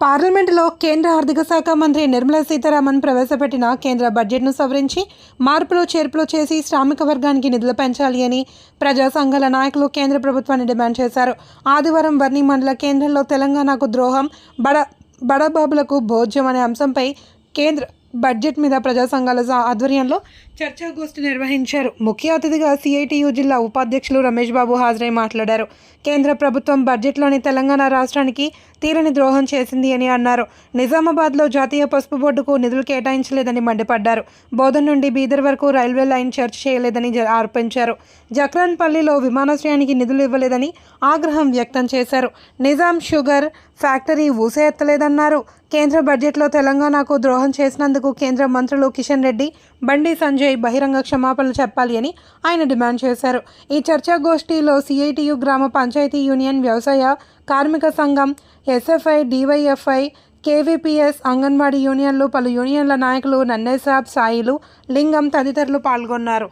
పార్లమెంటులో కేంద్ర ఆర్థిక శాఖ మంత్రి నిర్మలా సీతారామన్ ప్రవేశపెట్టిన కేంద్ర బడ్జెట్ను సవరించి మార్పులు చేర్పులు చేసి శ్రామిక వర్గానికి నిధులు పెంచాలి అని ప్రజా సంఘాల నాయకులు కేంద్ర ప్రభుత్వాన్ని డిమాండ్ చేశారు. ఆదివారం వర్ణి మండల కేంద్రంలో తెలంగాణకు ద్రోహం బడ బడబాబులకు భోజ్యం అనే అంశంపై కేంద్ర బడ్జెట్ మీద ప్రజా సంఘాల ఆధ్వర్యంలో చర్చాగోష్ఠి నిర్వహించారు. ముఖ్య అతిథిగా సిఐటియు జిల్లా ఉపాధ్యక్షులు రమేష్ బాబు హాజరై మాట్లాడారు. కేంద్ర ప్రభుత్వం బడ్జెట్లోని తెలంగాణ రాష్ట్రానికి తీరని ద్రోహం చేసింది అని అన్నారు. నిజామాబాద్లో జాతీయ పసుపు బోర్డుకు నిధులు కేటాయించలేదని మండిపడ్డారు. బోధన్ నుండి బీదర్ వరకు రైల్వే లైన్ చర్చ చేయలేదని జ- ఆరోపించారు. జక్రాన్పల్లిలో విమానాశ్రయానికి నిధులు ఇవ్వలేదని ఆగ్రహం వ్యక్తం చేశారు. నిజాం షుగర్ ఫ్యాక్టరీ ఊసేయత్తలేదన్నారు. కేంద్ర బడ్జెట్లో తెలంగాణకు ద్రోహం చేసినందుకు కేంద్ర మంత్రులు కిషన్ రెడ్డి బండి సంజయ్ బహిరంగ క్షమాపణలు చెప్పాలి అని ఆయన డిమాండ్ చేశారు. ఈ చర్చాగోష్ఠిలో సిఐటియు గ్రామ పంచాయతీ యూనియన్ వ్యవసాయ కార్మిక సంఘం ఎస్ఎఫ్ఐ డివైఎఫ్ఐ కేవీపీఎస్ అంగన్వాడీ యూనియన్లు పలు యూనియన్ల నాయకులు నన్నేసాబ్ సాయిలు లింగం తదితరులు పాల్గొన్నారు.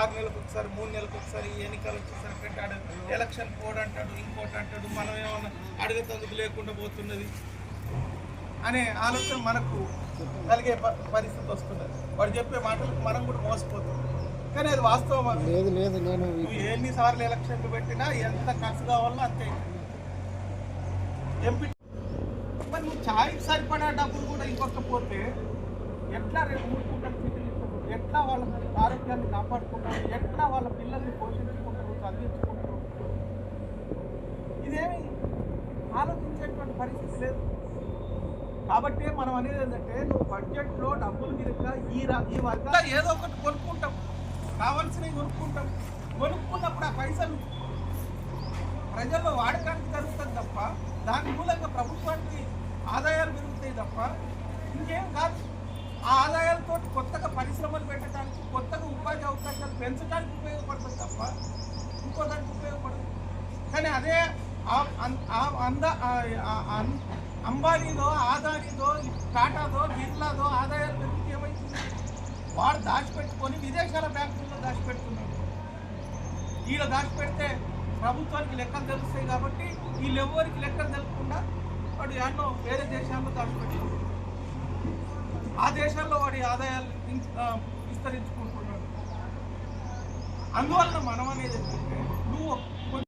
ఆరు నెలలకు ఒకసారి మూడు నెలలకు ఒకసారి ఎన్నికలు వచ్చేసరి పెట్టాడు ఎలక్షన్ కోడ్ అంటాడు ఇంకోటి అంటాడు మనం ఏమన్నా అడగతందుకు లేకుండా పోతున్నది అనే ఆలోచన మనకు కలిగే పరిస్థితి వస్తున్నది వాడు చెప్పే మాటలకు మనం కూడా మోసపోతున్నాం కానీ అది వాస్తవం లేదు లేదు నేను ఎన్నిసార్లు ఎలక్షన్లు పెట్టినా ఎంత ఖర్చు కావాలో అంతే. ఎంపీ మరి నువ్వు ఛాయ్కి సరిపడా డబ్బులు కూడా ఇవ్వకపోతే ఎట్లా రేపు మూడు తిండి ఇస్తారు ఎట్లా వాళ్ళ ఆరోగ్యాన్ని కాపాడుకుంటారు ఎట్లా వాళ్ళ పిల్లల్ని పోషించుకుంటారు చదివించుకుంటారు ఇదేమి ఆలోచించేటువంటి పరిస్థితి లేదు. కాబట్టి మనం అనేది ఏంటంటే నువ్వు బడ్జెట్లో డబ్బులు గిరిక ఈ ఈ వర్గాలు ఏదో ఒకటి కొనుక్కుంటాం. కావాల్సినవి కొనుక్కుంటాం. కొనుక్కున్నప్పుడు ఆ పైసలు ప్రజల్లో వాడకానికి జరుగుతుంది తప్ప దాని మూలంగా ప్రభుత్వానికి ఆదాయాలు పెరుగుతాయి తప్ప ఇంకేం కాదు. ఆ ఆదాయాలతో కొత్తగా పరిశ్రమలు పెట్టడానికి కొత్తగా ఉపాధి అవకాశాలు పెంచడానికి ఉపయోగపడుతుంది తప్ప ఇంకో దానికి ఉపయోగపడదు. కానీ అదే ఆ- అన్- ఆ- అంద అంబానీదో ఆదానీదో టాటాదో బిర్లాదో ఆదాయాలు పెరిగితే ఏమవుతుంది వాడు దాచిపెట్టుకొని విదేశాల బ్యాంకుల్లో దాచిపెట్టుకున్నాడు ఈడ దాచిపెడితే ప్రభుత్వానికి లెక్కలు తెలుస్తాయి కాబట్టి వీళ్ళెవ్వరికి లెక్కలు తెలుపకుండా వాడు ఎన్నో వేరే దేశాల్లో దాచిపెట్టాడు ఆ దేశాల్లో వాడి ఆదాయాలు విస్తరించుకుంటున్నాడు. అందువలన మనం అనేది నువ్వు